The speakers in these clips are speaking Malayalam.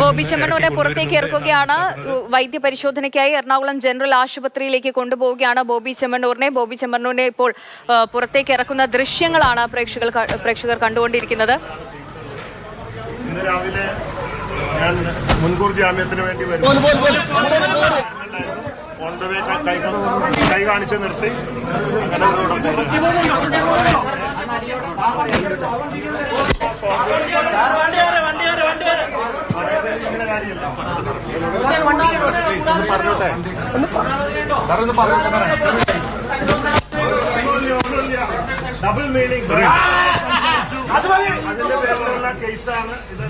ബോബി ചെമ്മണ്ണൂരെ പുറത്തേക്ക് ഇറക്കുകയാണ്. വൈദ്യപരിശോധനയ്ക്കായി എറണാകുളം ജനറൽ ആശുപത്രിയിലേക്ക് കൊണ്ടുപോവുകയാണ് ബോബി ചെമ്മണ്ണൂരിനെ ബോബി ചെമ്മണ്ണൂരിനെ ഇപ്പോൾ പുറത്തേക്ക് ഇറക്കുന്ന ദൃശ്യങ്ങളാണ് പ്രേക്ഷകർ പ്രേക്ഷകർ കണ്ടുകൊണ്ടിരിക്കുന്നത്. ഇന്ന് രാവിലെ ഞാൻ മുൻകൂർ ജാമ്യത്തിന് വേണ്ടി വരും. ഓൺ ദ വേ കൈ കൈ കാണിച്ച് നിർത്തി. അങ്ങനെ ഡബിൾ മീനിങ് അതിന്റെ പേരിലുള്ള കേസാണ് ഇത്.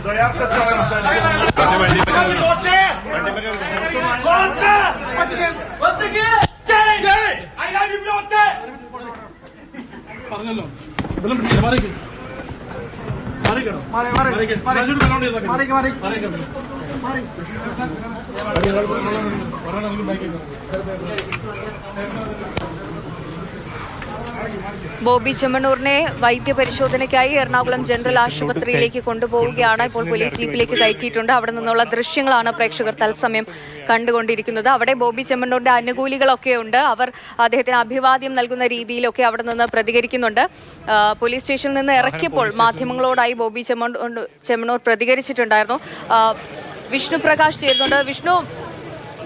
പറഞ്ഞല്ലോ. വെള്ളം ബോബി ചെമ്മണൂറിനെ വൈദ്യപരിശോധനയ്ക്കായി എറണാകുളം ജനറൽ ആശുപത്രിയിലേക്ക് കൊണ്ടുപോവുകയാണ്. ഇപ്പോൾ പോലീസ് ജീപ്പിലേക്ക് കയറ്റിയിട്ടുണ്ട്. അവിടെ നിന്നുള്ള ദൃശ്യങ്ങളാണ് പ്രേക്ഷകർ തത്സമയം കണ്ടുകൊണ്ടിരിക്കുന്നത്. അവിടെ ബോബി ചെമ്മണ്ണൂരിന്റെ അനുകൂലികളൊക്കെ ഉണ്ട്. അവർ അദ്ദേഹത്തിന് അഭിവാദ്യം നൽകുന്ന രീതിയിലൊക്കെ അവിടെ നിന്ന് പ്രതികരിക്കുന്നുണ്ട്. പോലീസ് സ്റ്റേഷനിൽ നിന്ന് ഇറക്കിയപ്പോൾ മാധ്യമങ്ങളോടായി ബോബി ചെമ്മണ്ണൂർ ചെമ്മണ്ണൂർ പ്രതികരിച്ചിട്ടുണ്ടായിരുന്നു. വിഷ്ണു പ്രകാശ് ചേരുന്നുണ്ട്. വിഷ്ണു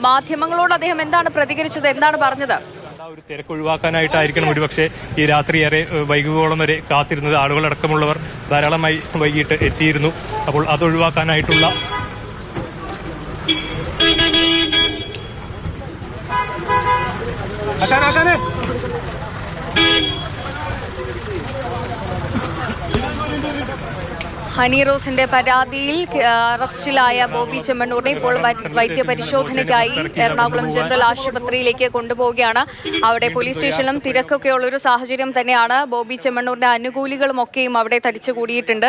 മാധ്യമങ്ങളോട് അദ്ദേഹം എന്താണ് പ്രതികരിച്ചത്? എന്താണ് പറഞ്ഞത്? ആ ഒരു തിരക്ക് ഒഴിവാക്കാനായിട്ടായിരിക്കണം ഒരുപക്ഷെ ഈ രാത്രി ഏറെ ഏഹ്, വൈകുവോളം വരെ കാത്തിരുന്നത്. ആളുകളടക്കമുള്ളവർ ധാരാളമായി വൈകിട്ട് എത്തിയിരുന്നു. അപ്പോൾ അത് ഒഴിവാക്കാനായിട്ടുള്ള ഹനി റോസിന്റെ പരാതിയിൽ അറസ്റ്റിലായ ബോബി ചെമ്മണ്ണൂരിനെ ഇപ്പോൾ വൈദ്യപരിശോധനയ്ക്കായി വൈദ്യ പരിശോധനയ്ക്കായി എറണാകുളം ജനറൽ ആശുപത്രിയിലേക്ക് കൊണ്ടുപോവുകയാണ്. അവിടെ പോലീസ് സ്റ്റേഷനിലും തിരക്കൊക്കെയുള്ള ഒരു സാഹചര്യം തന്നെയാണ്. ബോബി ചെമ്മണ്ണൂരിന്റെ അനുകൂലികളും ഒക്കെയും അവിടെ തടിച്ചുകൂടിയിട്ടുണ്ട്.